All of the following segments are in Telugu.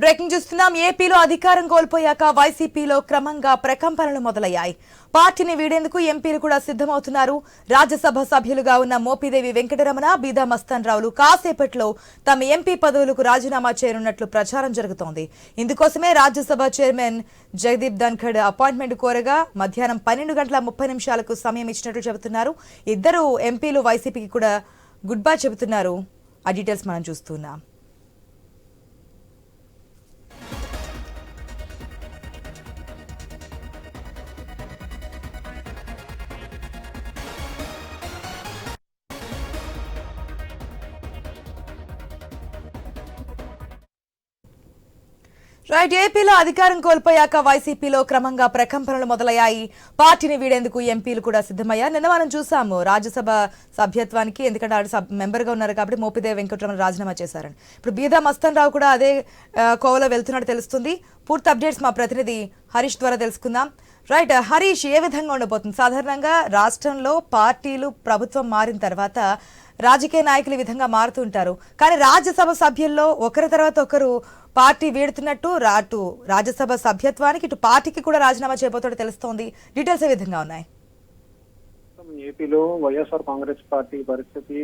బ్రేకింగ్ చూస్తున్నాం. ఏపీలో అధికారం కోల్పోయాక వైసీపీలో క్రమంగా ప్రకంపనలు మొదలయ్యాయి. పార్టీని వీడేందుకు ఎంపీలు కూడా సిద్ధమవుతున్నారు. రాజ్యసభ సభ్యులుగా ఉన్న మోపిదేవి వెంకటరమణ బీదా మస్తాన్ రావులు కాసేపట్లో తమ ఎంపీ పదవులకు రాజీనామా చేయనున్నట్లు ప్రచారం జరుగుతోంది. ఇందుకోసమే రాజ్యసభ చైర్మన్ జగదీప్ ధన్ఖడ్ అపాయింట్మెంట్ కోరగా మధ్యాహ్నం పన్నెండు గంటల ముప్పై నిమిషాలకు సమయం ఇచ్చినట్లు చెబుతున్నారు. ఇద్దరు ఎంపీలు వైసీపీకి కూడా గుడ్ బై చెబుతున్నారు. ఆ డీటెయిల్స్ మనం చూస్తున్నాం. రైట్ ఏపీలో అధికారం కోల్పోయాక వైసీపీలో క్రమంగా ప్రకంపనలు మొదలయ్యాయి. పార్టీని వీడేందుకు ఎంపీలు కూడా సిద్ధమయ్యారు. నిన్న మనం చూసాము రాజ్యసభ సభ్యత్వానికి ఎందుకంటే ఆడు సబ్ మెంబర్గా ఉన్నారు కాబట్టి మోపిదేవి వెంకటరమణ రాజీనామా చేశారని. ఇప్పుడు బీదా మస్తన్ రావు కూడా అదే కోవలో వెళ్తున్నట్టు తెలుస్తుంది. పూర్తి అప్డేట్స్ మా ప్రతినిధి హరీష్ ద్వారా తెలుసుకుందాం. రైట్ హరీష్ ఏ విధంగా ఉండబోతుంది? సాధారణంగా రాష్ట్రంలో పార్టీలు ప్రభుత్వం మారిన తర్వాత రాజకీయ నాయకులు ఈ విధంగా మారుతుంటారు కానీ రాజ్యసభ సభ్యుల్లో ఒకరి తర్వాత ఒకరు పార్టీ వీడుతున్నట్టు అటు రాజ్యసభ సభ్యత్వానికి ఇటు పార్టీకి కూడా రాజీనామా చేయబోతాడు తెలుస్తోంది. డీటెయిల్స్ ఏ విధంగా ఉన్నాయి? ఏపీలో వైఎస్ఆర్ కాంగ్రెస్ పార్టీ పరిస్థితి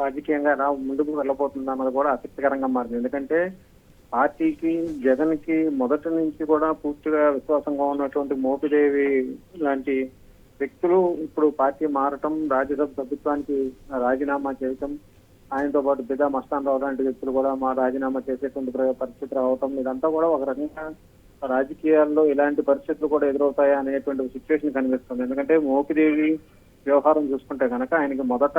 రాజకీయంగా ఎలా ముందుకు వెళ్ళబోతుంది అన్నది కూడా ఆసక్తికరంగా మారింది. ఎందుకంటే పార్టీకి జగన్కి మొదటి నుంచి కూడా పూర్తిగా విశ్వాసంగా ఉన్నటువంటి మోపిదేవి లాంటి వ్యక్తులు ఇప్పుడు పార్టీ మారటం రాజ్యసభ సభ్యత్వానికి రాజీనామా చేయటం ఆయనతో పాటు బిదా మస్తాన్ రావు లాంటి వ్యక్తులు కూడా మా రాజీనామా చేసేటువంటి పరిస్థితి రావటం ఇదంతా కూడా ఒక రకంగా రాజకీయాల్లో ఇలాంటి పరిస్థితులు కూడా ఎదురవుతాయా అనేటువంటి సిచ్యువేషన్ కనిపిస్తుంది. ఎందుకంటే మోపిదేవి వ్యవహారం చూసుకుంటే కనుక ఆయనకి మొదట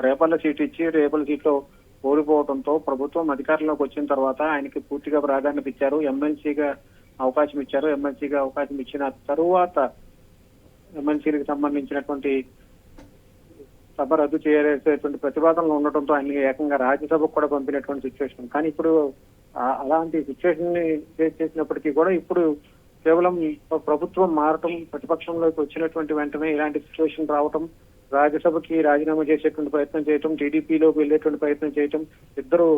రేపల్ల సీట్ ఇచ్చి రేపల్ల సీట్లో ఓడిపోవడంతో ప్రభుత్వం అధికారంలోకి వచ్చిన తర్వాత ఆయనకి పూర్తిగా ప్రాధాన్యత ఇచ్చారు. ఎమ్మెల్సీగా అవకాశం ఇచ్చారు. ఎమ్మెల్సీగా అవకాశం ఇచ్చిన తరువాత ఎమ్మెల్సీకి సంబంధించినటువంటి సభ రద్దు చేసేటువంటి ప్రతిపాదనలు ఉండటంతో ఆయన ఏకంగా రాజ్యసభకు కూడా పంపినటువంటి సిచ్యువేషన్ కానీ ఇప్పుడు అలాంటి సిచ్యువేషన్ని ఫేస్ చేసినప్పటికీ కూడా ఇప్పుడు కేవలం ప్రభుత్వం మారటం ప్రతిపక్షంలోకి వచ్చినటువంటి వెంటనే ఇలాంటి సిచ్యువేషన్ రావటం రాజ్యసభకి రాజీనామా చేసేటువంటి ప్రయత్నం చేయటం టీడీపీలోకి వెళ్ళేటువంటి ప్రయత్నం చేయటం ఇద్దరు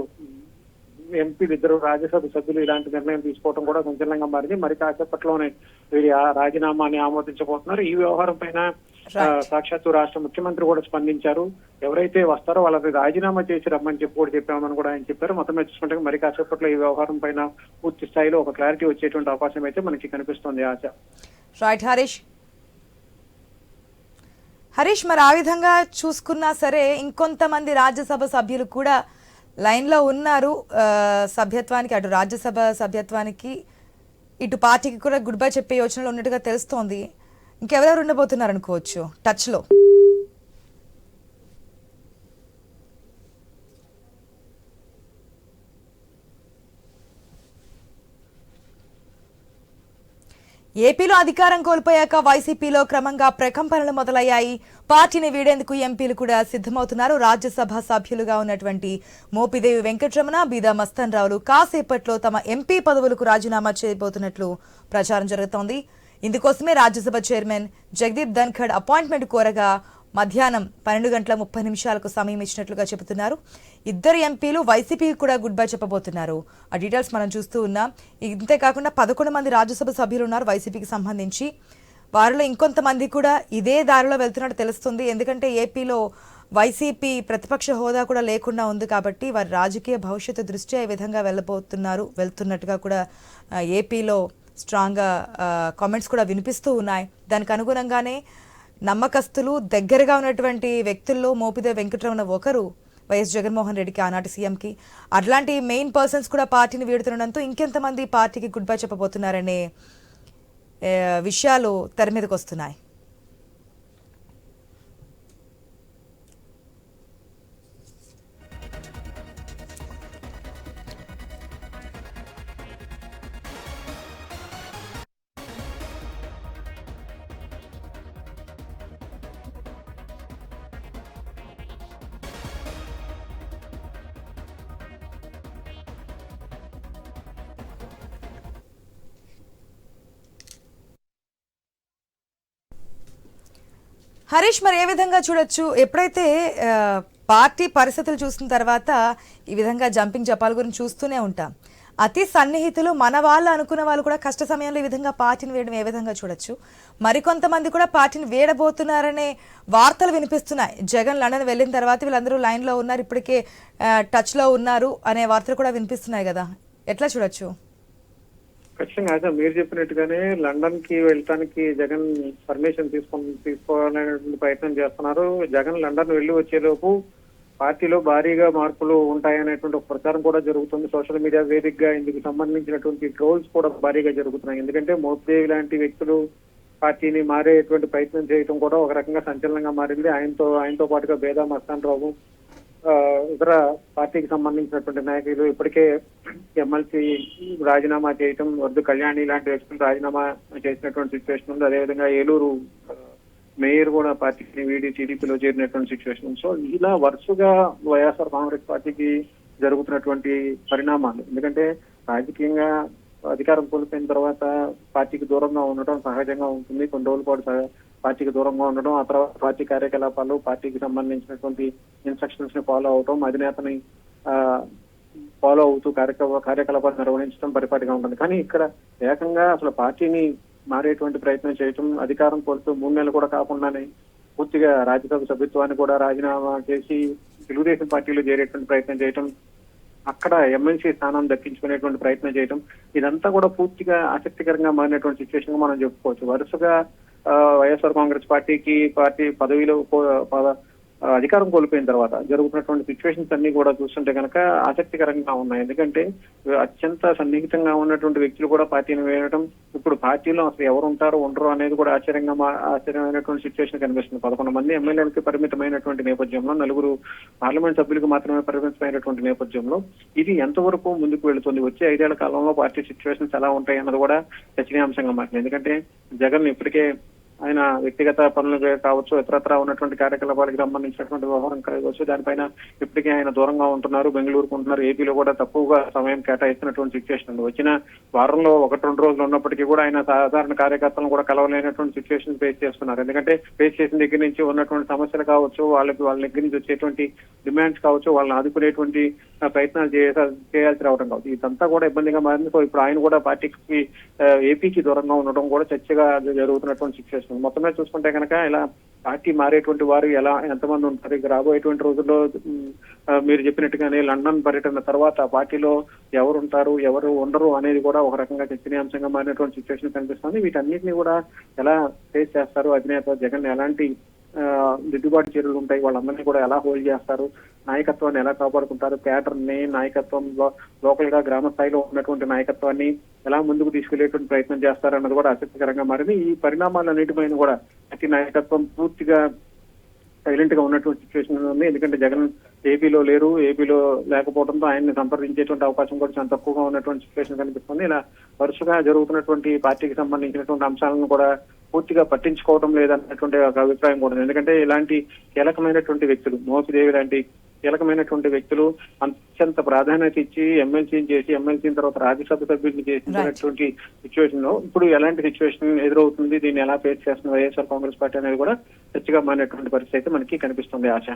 ఎంపీలు ఇద్దరు రాజ్యసభ సభ్యులు ఇలాంటి నిర్ణయం తీసుకోవడం కూడా సంచలనంగా మారింది. మరి కాసేపట్లోనే వీరి రాజీనామాని ఆమోదించబోతున్నారు. ఈ వ్యవహారం పైన సాక్షాత్తు రాష్ట్ర ముఖ్యమంత్రి కూడా స్పందించారు. ఎవరైతే వస్తారో వాళ్ళకి రాజీనామా చేసి రమ్మని చెప్పి కూడా చెప్పామని కూడా ఆయన చెప్పారు. మొత్తం చూసుకుంటే మరి కాసేపట్లో ఈ వ్యవహారం పైన పూర్తి స్థాయిలో ఒక క్లారిటీ వచ్చేటువంటి అవకాశం అయితే మనకి కనిపిస్తోంది ఆశ. రైట్ హరీష్ హరీష్ మరి ఆ విధంగా చూసుకున్నా సరే ఇంకొంతమంది రాజ్యసభ సభ్యులు కూడా లైన్లో ఉన్నారు సభ్యత్వానికి అటు రాజ్యసభ సభ్యత్వానికి ఇటు పార్టీకి కూడా గుడ్ బై చెప్పే యోచనలో ఉన్నట్టుగా తెలుస్తోంది. ఇంకెవరెవరు ఉండబోతున్నారు అనుకోవచ్చు? టచ్లో. ఏపీలో అధికారం కోల్పోయాక వైసీపీలో క్రమంగా ప్రకంపనలు మొదలయ్యాయి. పార్టీని వీడేందుకు ఎంపీలు కూడా సిద్ధమవుతున్నారు. రాజ్యసభ సభ్యులుగా ఉన్నటువంటి మోపిదేవి వెంకటరమణ బీదా మస్తన్ రావులు కాసేపట్లో తమ ఎంపీ పదవులకు రాజీనామా చేయబోతున్నట్లు ప్రచారం జరుగుతోంది. ఇందుకోసమే రాజ్యసభ చైర్మన్ జగదీప్ ధన్ఖడ్ అపాయింట్మెంట్ కోరగా మధ్యాహ్నం పన్నెండు గంటల ముప్పై నిమిషాలకు సమయం ఇచ్చినట్లుగా చెబుతున్నారు. ఇద్దరు ఎంపీలు వైసీపీకి కూడా గుడ్ బై చెప్పబోతున్నారు. ఆ డీటెయిల్స్ మనం చూస్తూ ఉన్నాం. ఇంతేకాకుండా పదకొండు మంది రాజ్యసభ సభ్యులు ఉన్నారు వైసీపీకి సంబంధించి. వారిలో ఇంకొంతమంది కూడా ఇదే దారిలో వెళ్తున్నట్టు తెలుస్తుంది. ఎందుకంటే ఏపీలో వైసీపీ ప్రతిపక్ష హోదా కూడా లేకుండా ఉంది కాబట్టి వారి రాజకీయ భవిష్యత్తు దృష్ట్యా ఈ విధంగా వెళ్ళబోతున్నారు వెళ్తున్నట్టుగా కూడా ఏపీలో స్ట్రాంగ్గా కామెంట్స్ కూడా వినిపిస్తూ ఉన్నాయి. దానికి అనుగుణంగానే నమ్మకస్తులు దగ్గరగా ఉన్నటువంటి వ్యక్తుల్లో మోపిదే వెంకటరమణ ఒకరు వైఎస్ జగన్మోహన్ రెడ్డికి ఆనాటి సీఎంకి. అట్లాంటి మెయిన్ పర్సన్స్ కూడా పార్టీని వీడుతుండడంతో ఇంకెంతమంది పార్టీకి గుడ్ బై చెప్పబోతున్నారనే విషయాలు తెర మీదకి వస్తున్నాయి. హరీష్ మరి ఏ విధంగా చూడొచ్చు? ఎప్పుడైతే పార్టీ పరిస్థితులు చూసిన తర్వాత ఈ విధంగా జంపింగ్ జపాల గురించి చూస్తూనే ఉంటాం. అతి సన్నిహితులు మన వాళ్ళు అనుకున్న వాళ్ళు కూడా కష్ట సమయంలో ఈ విధంగా పార్టీని వేయడం ఏ విధంగా చూడొచ్చు? మరికొంతమంది కూడా పార్టీని వేడబోతున్నారనే వార్తలు వినిపిస్తున్నాయి. జగన్ లండన్ వెళ్ళిన తర్వాత వీళ్ళందరూ లైన్లో ఉన్నారు ఇప్పటికే టచ్లో ఉన్నారు అనే వార్తలు కూడా వినిపిస్తున్నాయి కదా. ఎట్లా చూడొచ్చు? ఖచ్చితంగా అయితే మీరు చెప్పినట్టుగానే లండన్కి వెళ్ళటానికి జగన్ పర్మిషన్ తీసుకొని తీసుకోవాలనేటువంటి ప్రయత్నం చేస్తున్నారు. జగన్ లండన్ వెళ్ళి వచ్చేలోపు పార్టీలో భారీగా మార్పులు ఉంటాయనేటువంటి ఒక ప్రచారం కూడా జరుగుతుంది. సోషల్ మీడియా వేదికగా ఇందుకు సంబంధించినటువంటి ట్రోల్స్ కూడా భారీగా జరుగుతున్నాయి. ఎందుకంటే మోపిదేవి లాంటి వ్యక్తులు పార్టీని మారేటువంటి ప్రయత్నం చేయడం కూడా ఒక రకంగా సంచలనంగా మారింది. ఆయనతో ఆయనతో పాటుగా బేదా మస్తాన్ రావు ఇతర పార్టీకి సంబంధించినటువంటి నాయకులు ఇప్పటికే ఎమ్మెల్సీ రాజీనామా చేయటం వద్దు కళ్యాణి లాంటి వ్యక్తులు రాజీనామా చేసినటువంటి సిచ్యువేషన్ ఉంది. అదేవిధంగా ఏలూరు మేయర్ కూడా పార్టీని వీడి టీడీపీలో చేరినటువంటి సిచ్యువేషన్ సో ఇలా వరుసగా వైఎస్ఆర్ కాంగ్రెస్ పార్టీకి జరుగుతున్నటువంటి పరిణామాలు. ఎందుకంటే రాజకీయంగా అధికారం కోల్పోయిన తర్వాత పార్టీకి దూరంగా ఉండటం సహజంగా ఉంటుంది. కొన్ని రోజుల పాటు పార్టీకి దూరంగా ఉండడం ఆ తర్వాత పార్టీ కార్యకలాపాలు పార్టీకి సంబంధించినటువంటి ఇన్స్ట్రక్షన్స్ని ఫాలో అవటం అధినేతని ఆ, ఫాలో అవుతూ కార్యక్రమ కార్యకలాపాలు నిర్వహించడం పరిపాటిగా ఉంటుంది. కానీ ఇక్కడ ఏకంగా అసలు పార్టీని మారేటువంటి ప్రయత్నం చేయటం అధికారం కోల్పోతూ మూడు నెలలు కూడా కాకుండానే పూర్తిగా రాజ్యసభ సభ్యత్వాన్ని కూడా రాజీనామా చేసి తెలుగుదేశం పార్టీలో చేరేటువంటి ప్రయత్నం చేయటం అక్కడ ఎమ్మెల్సీ స్థానం దక్కించుకునేటువంటి ప్రయత్నం చేయటం ఇదంతా కూడా పూర్తిగా ఆసక్తికరంగా మారినటువంటి సిచ్యువేషన్గా మనం చెప్పుకోవచ్చు. వరుసగా ఆ, వైఎస్ఆర్ కాంగ్రెస్ పార్టీకి పార్టీ పదవిలో అధికారం కోల్పోయిన తర్వాత జరుగుతున్నటువంటి సిచ్యువేషన్స్ అన్ని కూడా చూస్తుంటే కనుక ఆసక్తికరంగా ఉన్నాయి. ఎందుకంటే అత్యంత సన్నిహితంగా ఉన్నటువంటి వ్యక్తులు కూడా పార్టీని వేయడం ఇప్పుడు పార్టీలో అసలు ఎవరు ఉంటారో ఉండరు అనేది కూడా ఆశ్చర్యంగా ఆశ్చర్యమైనటువంటి సిచ్యువేషన్ కనిపిస్తుంది. పదకొండు మంది ఎమ్మెల్యేలకి పరిమితమైనటువంటి నేపథ్యంలో నలుగురు పార్లమెంట్ సభ్యులకు మాత్రమే పరిమితమైనటువంటి నేపథ్యంలో ఇది ఎంతవరకు ముందుకు వెళుతుంది? వచ్చే ఐదేళ్ళ కాలంలో పార్టీ సిచ్యువేషన్స్ ఎలా ఉంటాయి అన్నది కూడా చర్చనీయాంశంగా మారింది. ఎందుకంటే జగన్ ఇప్పటికే ఆయన వ్యక్తిగత పనులు కావచ్చు ఇతరత్ర ఉన్నటువంటి కార్యకలాపాలకు సంబంధించినటువంటి వ్యవహారం కావచ్చు దానిపైన ఇప్పటికే ఆయన దూరంగా ఉంటున్నారు బెంగళూరుకు ఉంటున్నారు ఏపీలో కూడా తక్కువగా సమయం కేటాయిస్తున్నటువంటి సిచ్యువేషన్ ఉంది. వచ్చిన వారంలో ఒకటి రెండు రోజులు ఉన్నప్పటికీ కూడా ఆయన సాధారణ కార్యకర్తలను కూడా కలవలేనటువంటి సిచ్యువేషన్ ఫేస్ చేస్తున్నారు. ఎందుకంటే ఫేస్ చేసిన దగ్గర నుంచి ఉన్నటువంటి సమస్యలు కావచ్చు వాళ్ళకి వాళ్ళ దగ్గర నుంచి వచ్చేటువంటి డిమాండ్స్ కావచ్చు వాళ్ళని ఆదుకునేటువంటి ప్రయత్నాలు చేయాల్సి రావడం కావచ్చు. ఇదంతా కూడా ఇబ్బందిగా మారింది. సో ఇప్పుడు ఆయన కూడా పార్టీకి ఏపీకి దూరంగా ఉండడం కూడా చర్చగా జరుగుతున్నటువంటి సిచ్యువేషన్ మొత్తం మీద చూసుకుంటే కనుక ఇలా పార్టీ మారేటువంటి వారు ఎలా ఎంతమంది ఉంటారు ఇక రాబోయేటువంటి రోజుల్లో మీరు చెప్పినట్టుగానే లండన్ పర్యటన తర్వాత పార్టీలో ఎవరు ఉంటారు ఎవరు ఉండరు అనేది కూడా ఒక రకంగా చర్చనీయాంశంగా మారినటువంటి సిచ్యువేషన్ కనిపిస్తుంది. వీటన్నిటిని కూడా ఎలా ఫేస్ చేస్తారు అధినేత జగన్? ఎలాంటి దిద్దుబాటు చర్యలు ఉంటాయి. వాళ్ళందరినీ కూడా ఎలా హోల్డ్ చేస్తారు? నాయకత్వాన్ని ఎలా కాపాడుకుంటారు? ని నాయకత్వంలో లోకల్గా గ్రామ స్థాయిలో ఉన్నటువంటి నాయకత్వాన్ని ఎలా ముందుకు తీసుకెళ్ళేటువంటి ప్రయత్నం చేస్తారు అన్నది కూడా ఆసక్తికరంగా మారింది. ఈ పరిణామాలన్నిటిపైన కూడా ప్రతి నాయకత్వం పూర్తిగా సైలెంట్గా ఉన్నటువంటి సిచ్యువేషన్ ఉంది. ఎందుకంటే జగన్ ఏపీలో లేరు. ఏపీలో లేకపోవడంతో ఆయన్ని సంప్రదించేటువంటి అవకాశం కూడా చాలా తక్కువగా ఉన్నటువంటి సిచ్యువేషన్ కనిపిస్తుంది. ఇలా వరుసగా జరుగుతున్నటువంటి పార్టీకి సంబంధించినటువంటి అంశాలను కూడా పూర్తిగా పట్టించుకోవడం లేదన్నటువంటి ఒక అభిప్రాయం కూడా ఉంది. ఎందుకంటే ఇలాంటి కీలకమైనటువంటి వ్యక్తులు మోపిదేవి లాంటి కీలకమైనటువంటి వ్యక్తులు అత్యంత ప్రాధాన్యత ఇచ్చి ఎమ్మెల్సీ చేసి ఎమ్మెల్సీ తర్వాత రాజ్యసభ సభ్యుల్ని చేసినటువంటి సిచ్యువేషన్లో ఇప్పుడు ఎలాంటి సిచ్యువేషన్ ఎదురవుతుంది దీన్ని ఎలా ఫేస్ చేస్తుంది వైఎస్ఆర్ కాంగ్రెస్ పార్టీ అనేది కూడా చర్చగా మారినటువంటి పరిస్థితి అయితే మనకి కనిపిస్తుంది ఆశ.